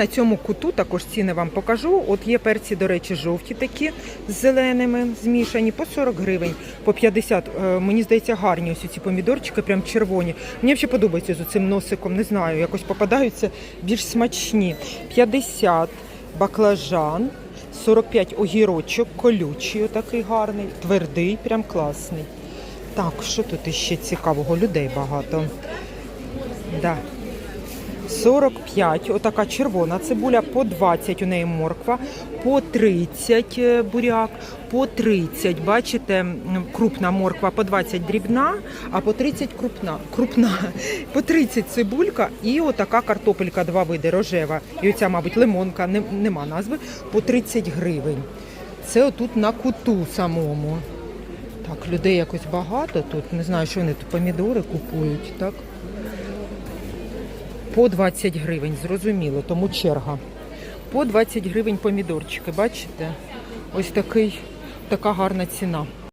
На цьому куту також ціни вам покажу. От є перці, до речі, жовті такі з зеленими змішані по 40 гривень, по 50. Е, Мені здається, гарні ось ці помідорчики, прям червоні. Мені взагалі подобається з цим носиком, не знаю, якось попадаються більш смачні. 50 баклажан, 45 огірочок, колючий, отакий гарний, твердий, прям класний. Так, що тут іще цікавого? Людей багато. Да. 45, отака червона цибуля, по 20 у неї морква, по 30 е, буряк, по 30, бачите, крупна морква, по 20 дрібна, а по 30 крупна. крупна. По 30 цибулька і отака картопелька, два види, рожева. І оця, мабуть, лимонка, не- нема назви, по 30 гривень. Це отут на куту самому. Так, людей якось багато тут. Не знаю, що вони тут помідори купують, так? По 20 гривень, зрозуміло, тому черга. По 20 гривень помідорчики, бачите? Ось такий, така гарна ціна.